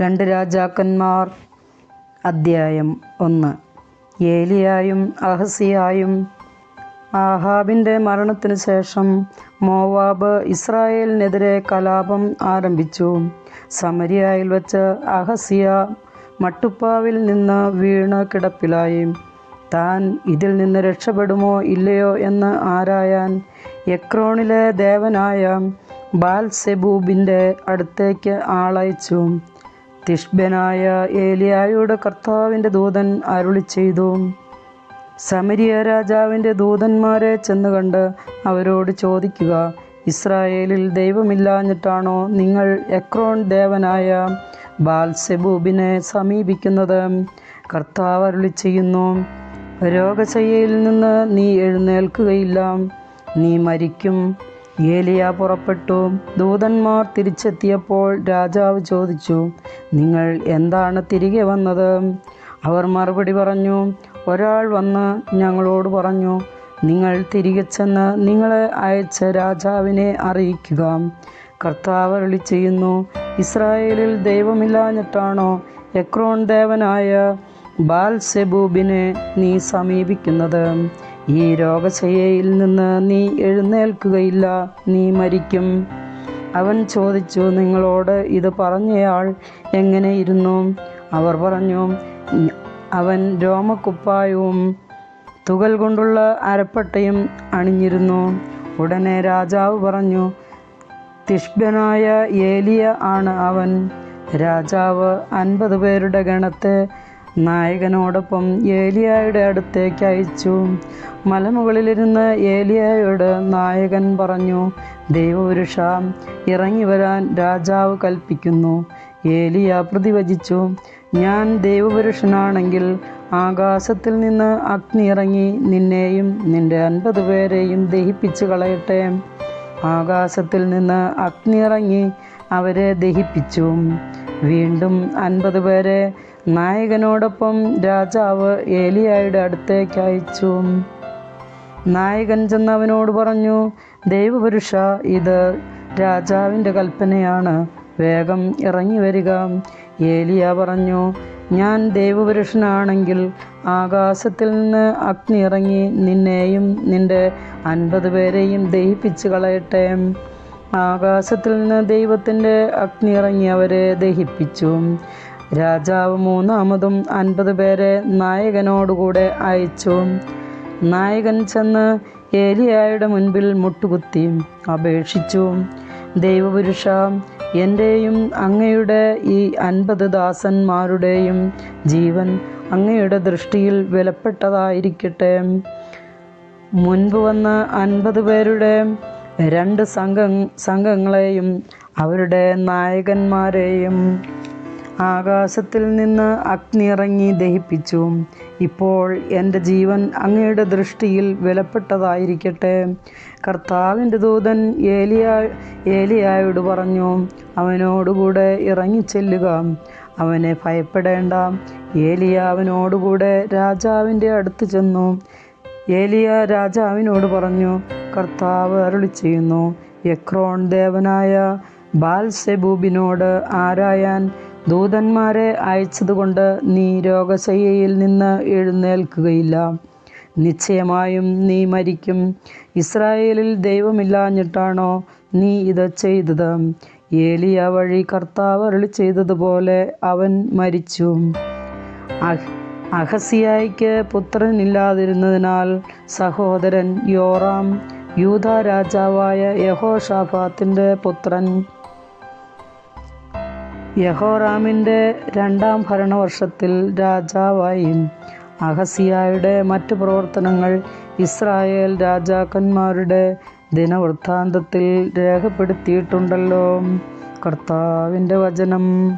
രണ്ട് രാജാക്കന്മാർ. അദ്ധ്യായം ഒന്ന്. ഏലിയായും അഹസിയായും ആഹാബിന്റെ മരണത്തിനു ശേഷം മോവാബ് ഇസ്രായേലിനെതിരെ കലാപം ആരംഭിച്ചു. സമരിയായിൽ വച്ച് അഹസിയ മട്ടുപ്പാവിൽ നിന്ന് വീണ് കിടപ്പിലായി. താൻ ഇതിൽ നിന്ന് രക്ഷപ്പെടുമോ ഇല്ലയോ എന്ന് ആരായാൻ എക്രോണിലെ ദേവനായ ബാൽ സെബൂബിന്റെ അടുത്തേക്ക് ആളയച്ചു. തിഷ്ബനായ ഏലിയായുടെ കർത്താവിന്റെ ദൂതൻ അരുളി ചെയ്തു. സമരിയ രാജാവിന്റെ ദൂതന്മാരെ ചെന്ന് കണ്ട് അവരോട് ചോദിക്കുക ഇസ്രായേലിൽ ദൈവമില്ലാഞ്ഞിട്ടാണോ നിങ്ങൾ എക്രോൺ ദേവനായ ബാൽസെബൂബിനെ സമീപിക്കുന്നത്? കർത്താവ് അരുളി ചെയ്യുന്നു രോഗശയ്യയിൽ നിന്ന് നീ എഴുന്നേൽക്കുകയില്ല. നീ മരിക്കും. ഏലിയ പുറപ്പെട്ടു. ദൂതന്മാർ തിരിച്ചെത്തിയപ്പോൾ രാജാവ് ചോദിച്ചു നിങ്ങൾ എന്താണ് തിരികെ വന്നത്? അവർ മറുപടി പറഞ്ഞു ഒരാൾ വന്ന് ഞങ്ങളോട് പറഞ്ഞു നിങ്ങൾ തിരികെ ചെന്ന് നിങ്ങളെ അയച്ച രാജാവിനെ അറിയിക്കുക. കർത്താവ് അരളി ചെയ്യുന്നു ഇസ്രായേലിൽ ദൈവമില്ലാഞ്ഞിട്ടാണോ എക്രോൺ ദേവനായ ബാൽ സെബൂബിനെ നീ സമീപിക്കുന്നത്? ഈ രോഗശയയിൽ നിന്ന് നീ എഴുന്നേൽക്കുകയില്ല നീ മരിക്കും. അവൻ ചോദിച്ചു നിങ്ങളോട് ഇത് പറഞ്ഞയാൾ എങ്ങനെയിരുന്നു അവർ പറഞ്ഞു അവൻ രോമക്കുപ്പായവും തുകൽ കൊണ്ടുള്ള അരപ്പട്ടയും അണിഞ്ഞിരുന്നു. ഉടനെ രാജാവ് പറഞ്ഞു തിഷ്ബനായ ഏലിയ ആണ് അവൻ. രാജാവ് അൻപത് പേരുടെ ഗണത്തെ നായകനോടൊപ്പം ഏലിയായുടെ അടുത്തേക്ക് അയച്ചു. മലമുകളിലിരുന്ന് ഏലിയായോട് നായകൻ പറഞ്ഞു ദൈവപുരുഷ ഇറങ്ങി വരാൻ രാജാവ് കൽപ്പിക്കുന്നു. ഏലിയ പ്രതിവചിച്ചു ഞാൻ ദൈവപുരുഷനാണെങ്കിൽ ആകാശത്തിൽ നിന്ന് അഗ്നി ഇറങ്ങി നിന്നെയും നിന്റെ അൻപത് പേരെയും ദഹിപ്പിച്ചു കളയട്ടെ. ആകാശത്തിൽ നിന്ന് അഗ്നി ഇറങ്ങി അവരെ ദഹിപ്പിച്ചു. വീണ്ടും അൻപത് പേരെ നായകനോടൊപ്പം രാജാവ് ഏലിയായുടെ അടുത്തേക്ക് അയച്ചു. നായകൻ ചെന്ന് അവനോട് പറഞ്ഞു ദൈവപുരുഷ ഇത് രാജാവിന്റെ കൽപ്പനയാണ്. വേഗം ഇറങ്ങി വരിക. ഏലിയ പറഞ്ഞു ഞാൻ ദൈവപുരുഷനാണെങ്കിൽ ആകാശത്തിൽ നിന്ന് അഗ്നി ഇറങ്ങി നിന്നെയും നിന്റെ അൻപത് പേരെയും ദഹിപ്പിച്ച് കളയട്ടെ. ആകാശത്തിൽ നിന്ന് ദൈവത്തിന്റെ അഗ്നി ഇറങ്ങി അവരെ ദഹിപ്പിച്ചു. രാജാവ് മൂന്നാമതും അൻപത് പേരെ നായകനോടുകൂടെ അയച്ചു. നായകൻ ചെന്ന് ഏലിയായുടെ മുൻപിൽ മുട്ടുകുത്തി അപേക്ഷിച്ചു. ദൈവപുരുഷ എന്റെയും അങ്ങയുടെ ഈ അൻപത് ദാസന്മാരുടെയും ജീവൻ അങ്ങയുടെ ദൃഷ്ടിയിൽ വിലപ്പെട്ടതായിരിക്കട്ടെ. മുൻപ് വന്ന അൻപത് പേരുടെ രണ്ട് സംഘ സംഘങ്ങളെയും അവരുടെ നായകന്മാരെയും ആകാശത്തിൽ നിന്ന് അഗ്നി ഇറങ്ങി ദഹിപ്പിച്ചു. ഇപ്പോൾ എന്റെ ജീവൻ അങ്ങയുടെ ദൃഷ്ടിയിൽ വിലപ്പെട്ടതായിരിക്കട്ടെ. കർത്താവിന്റെ ദൂതൻ ഏലിയ ഏലിയായോട് പറഞ്ഞു അവനോടുകൂടെ ഇറങ്ങിച്ചെല്ലുക. അവനെ ഭയപ്പെടേണ്ട. ഏലിയ അവനോടുകൂടെ രാജാവിന്റെ അടുത്ത് ചെന്നു. ഏലിയ രാജാവിനോട് പറഞ്ഞു കർത്താവ് അരുളി ചെയ്യുന്നു. എക്രോൺ ദേവനായ ബാൽസെബൂബിനോട് ആരായാൻ ദൂതന്മാരെ അയച്ചതുകൊണ്ട് നീ രോഗശയ്യയിൽ നിന്ന് എഴുന്നേൽക്കുകയില്ല. നിശ്ചയമായും നീ മരിക്കും. ഇസ്രായേലിൽ ദൈവമില്ലാഞ്ഞിട്ടാണോ നീ ഇത് ചെയ്തത്? ഏലിയ വഴി കർത്താവ് അരുളി ചെയ്തതുപോലെ അവൻ മരിച്ചു. അഹസിയായിക്ക് പുത്രനില്ലാതിരുന്നതിനാൽ സഹോദരൻ യോറാം യൂത രാജാവായ യഹോഷാഫാത്തിന്റെ പുത്രൻ. യഹോറാമിന്റെ രണ്ടാം ഭരണവർഷത്തിൽ രാജാവായി അഹസിയായുടെ മറ്റു പ്രവർത്തനങ്ങൾ ഇസ്രായേൽ രാജാക്കന്മാരുടെ ദിനവൃത്താന്തത്തിൽ രേഖപ്പെടുത്തിയിട്ടുണ്ടല്ലോ. കർത്താവിന്റെ വചനം.